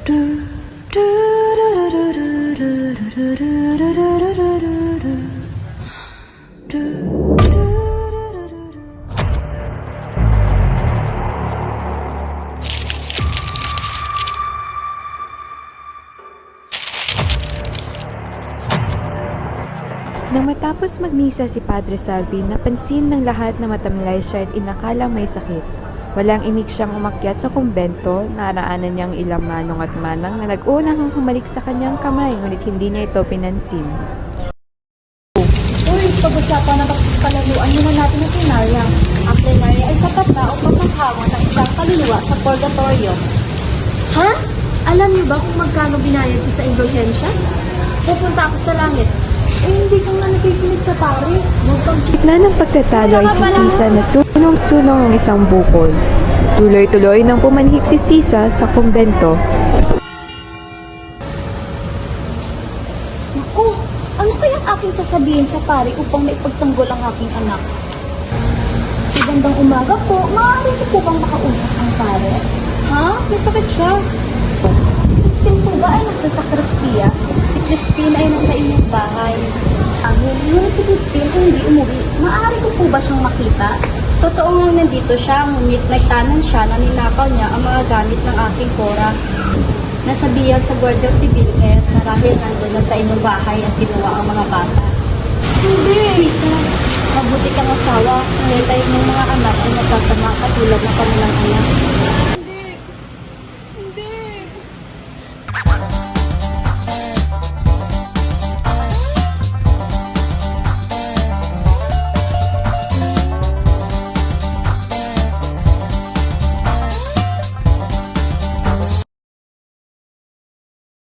Nang matapos magmisa si Padre Salvi, napansin ng lahat na matamlay siya at inakalang may sakit. Walang imik siyang umakyat sa kumbento, naraanan niyang ilang manong at manang na nag-unang humalik sa kanyang kamay, ngunit hindi niya ito pinansin. Uy, pag-usapan na palaluan muna natin ang plenarya. Ang plenarya ay sapat na upang maghawa ng isang kaluluwa sa purgatorio. Ha? Alam niyo ba kung magkano binayad ko sa indulhensya? Pupunta ako sa langit. Eh, hindi ka nga nakikinig sa pare. Huwag kang Gitna ng pagtatalo ay si Sisa na sunong-sunong ng isang bukol. Tuloy-tuloy nang pumanhik si Sisa sa kumbento. Naku, ano kayang aking sasabihin sa pare upang maipagtanggol ang aking anak? Magandang umaga po. Maaari ko po bang makausap ang pare? Ha? Masakit siya. Hindi umuwi, maaari ko po ba siyang makita? Totoo nga nandito siya, ngunit nagtanan siya na ninakaw niya ang mga gamit ng aking kora. Nasabihan sa Guardia Civil eh, marahil nandun na sa inyong bahay at kinuha ang mga bata. Hindi! Sisa, mabuti kang asawa, ngunit ay ng mga anak ay nasasama katulad ng kanilang anak.